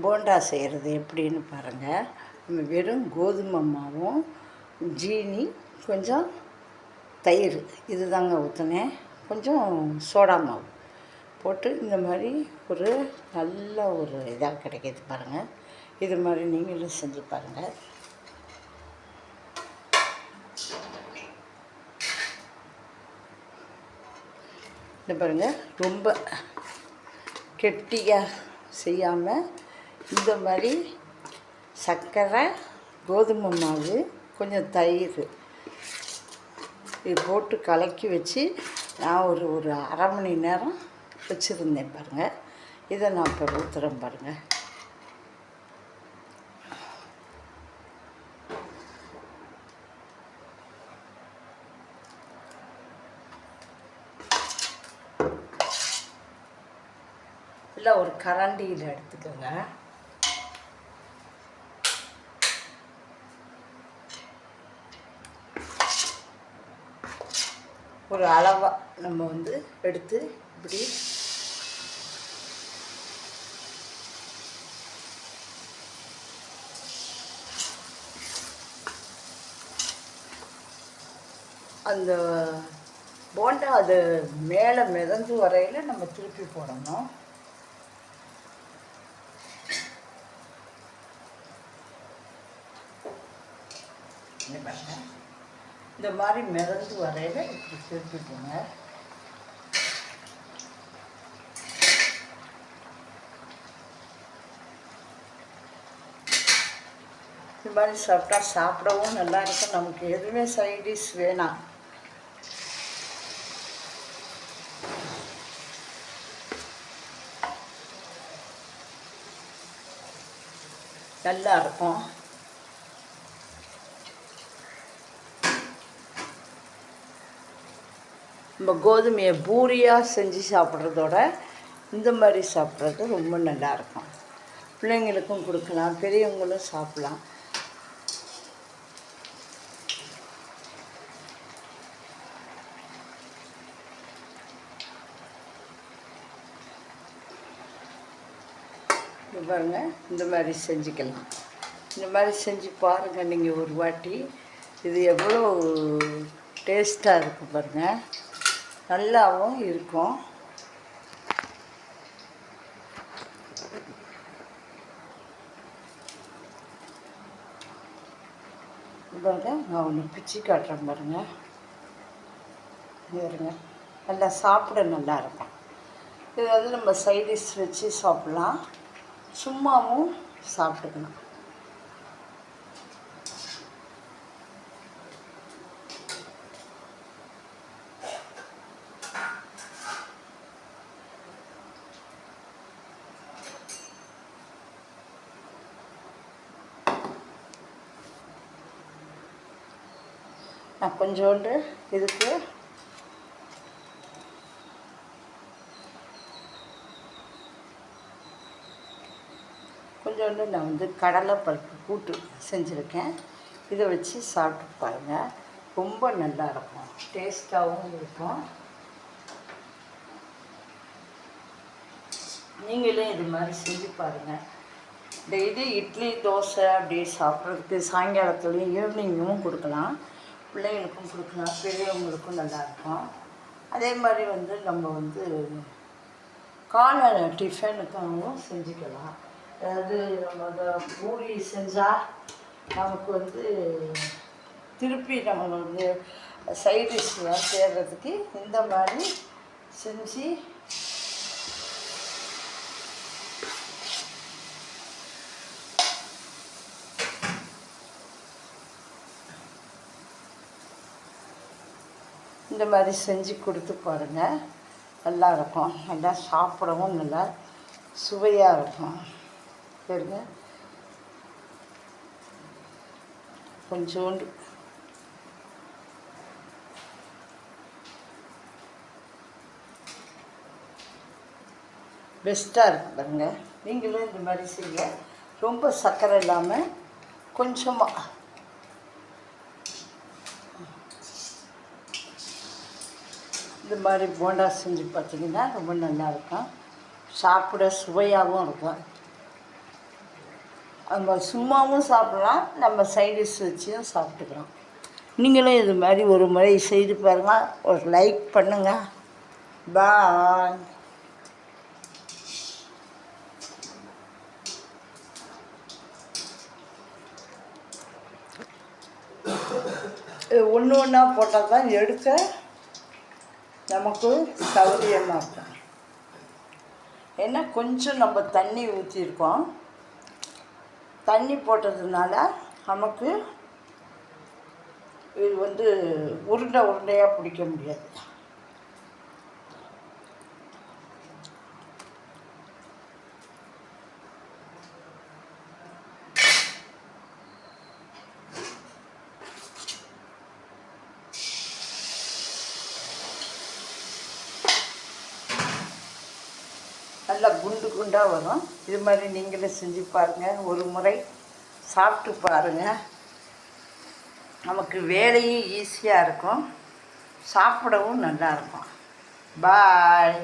போண்டா செய்கிறது எப்படின்னு பாருங்கள் நம்ம வெறும் கோதுமை மாவும் ஜீனி கொஞ்சம் தயிர் இது தாங்க ஊற்றுனேன் கொஞ்சம் சோடா மாவு போட்டு இந்த மாதிரி ஒரு நல்ல ஒரு இதாக கிடைக்கிது பாருங்கள் இது மாதிரி நீங்களும் செஞ்சு பாருங்கள் இந்த பாருங்கள் ரொம்ப கெட்டியாக செய்யாமல் இந்த மாதிரி சர்க்கரை கோதுமை மாவு கொஞ்சம் தயிர் இது போட்டு கலக்கி வச்சு நான் ஒரு ஒரு அரை மணி நேரம் வச்சுருந்தேன் பாருங்கள் இதை நான் இப்போ ஊற்றுறேன் பாருங்கள் இல்லை ஒரு கரண்டியில் எடுத்துக்கோங்க. ஒரு அளவாக நம்ம வந்து எடுத்து இப்படி அந்த போண்டா அது மேலே மிதந்து வரையில் நம்ம திருப்பி போடணும். இங்க இந்த மாதிரி மிதந்து வரையில் இப்படி செஞ்சுக்கோங்க இந்த மாதிரி சாப்பிட்டா சாப்பிடவும் நல்லா இருக்கும். நமக்கு எதுவுமே சைடிஷ் வேணாம். நல்லா இருக்கும். நம்ம கோதுமையை பூரியாக செஞ்சு சாப்பிட்றதோட இந்த மாதிரி சாப்பிட்றது ரொம்ப நல்லாயிருக்கும். பிள்ளைங்களுக்கும் கொடுக்கலாம் பெரியவங்களும் சாப்பிட்லாம். இது பாருங்க இந்த மாதிரி செஞ்சுக்கலாம். இந்த மாதிரி செஞ்சு பாருங்கள் நீங்கள் ஒரு வாட்டி. இது எவ்வளோ டேஸ்ட்டாக இருக்குது பாருங்கள் நல்லாவும் இருக்கும். இதோட பாருங்க நான் ஒன்று பிச்சு காட்டுறேன் பாருங்க. இருங்க. நல்லா சாப்பிட நல்லா இருக்கும். இது வந்து நம்ம சைடிஷ் வச்சு சாப்பிட்லாம். சும்மாவும் சாப்பிட்டுக்கணும் நான் கொஞ்சோண்டு இதுக்கு. கொஞ்சோண்டு நான் வந்து கடலைப்பருப்பு கூட்டு செஞ்சுருக்கேன். இதை வச்சு சாப்பிட்டு பாருங்கள் ரொம்ப நல்லா இருக்கும் டேஸ்ட்டாகவும் இருக்கும். நீங்களே இது மாதிரி செஞ்சு பாருங்கள் டெய்லி இட்லி தோசை அப்படி சாப்பிட்றதுக்கு சாயங்காலத்துலேயும் ஈவினிங்கும் கொடுக்கலாம். பிள்ளைங்களுக்கும் கொடுக்கலாம் பெரியவங்களுக்கும் நல்லாயிருக்கும். அதே மாதிரி வந்து நம்ம வந்து காலை டிஃபனுக்காகவும் செஞ்சுக்கலாம். அதாவது நம்ம அதை பூரி செஞ்சால் நமக்கு வந்து திருப்பி நம்ம வந்து சைடிஷ்லாம் சேர்கிறதுக்கு இந்த மாதிரி செஞ்சு இந்த மாதிரி செஞ்சு கொடுத்து பாருங்கள் நல்லா இருக்கும். நல்லா சாப்பிடவும் நல்லா சுவையாக இருக்கும். சரிங்க கொஞ்சோண்டு. பெஸ்ட்டாக இருக்கு பாருங்க. நீங்களும் இந்த மாதிரி செய்ய ரொம்ப சர்க்கரை இல்லாமல் கொஞ்சமாக இது மாதிரி போண்டா செஞ்சு பார்த்தீங்கன்னா ரொம்ப நல்லா இருக்கும். சாப்பிட சுவையாகவும் இருக்கும். நம்ம சும்மாவும் சாப்பிடலாம் நம்ம சைடிஷ் வச்சும் சாப்பிட்டுக்கலாம். நீங்களும் இது மாதிரி ஒரு முறை செய்து பாருங்கள் ஒரு லைக் பண்ணுங்கள் பாய் ஒன்று ஒன்றா போட்டால் தான் எடுக்க நமக்கு சௌரியமாக இருக்கும் ஏன்னா கொஞ்சம் நம்ம தண்ணி ஊற்றிருக்கோம் தண்ணி போட்டதுனால நமக்கு இது வந்து உருண்டை உருண்டையாக பிடிக்க முடியாது. நல்லா குண்டு குண்டாக வரும். இது மாதிரி நீங்களும் செஞ்சு பாருங்கள் ஒரு முறை சாப்பிட்டு பாருங்கள் நமக்கு வேலையும் ஈஸியாக இருக்கும். சாப்பிடவும் நல்லா இருக்கும். பாய்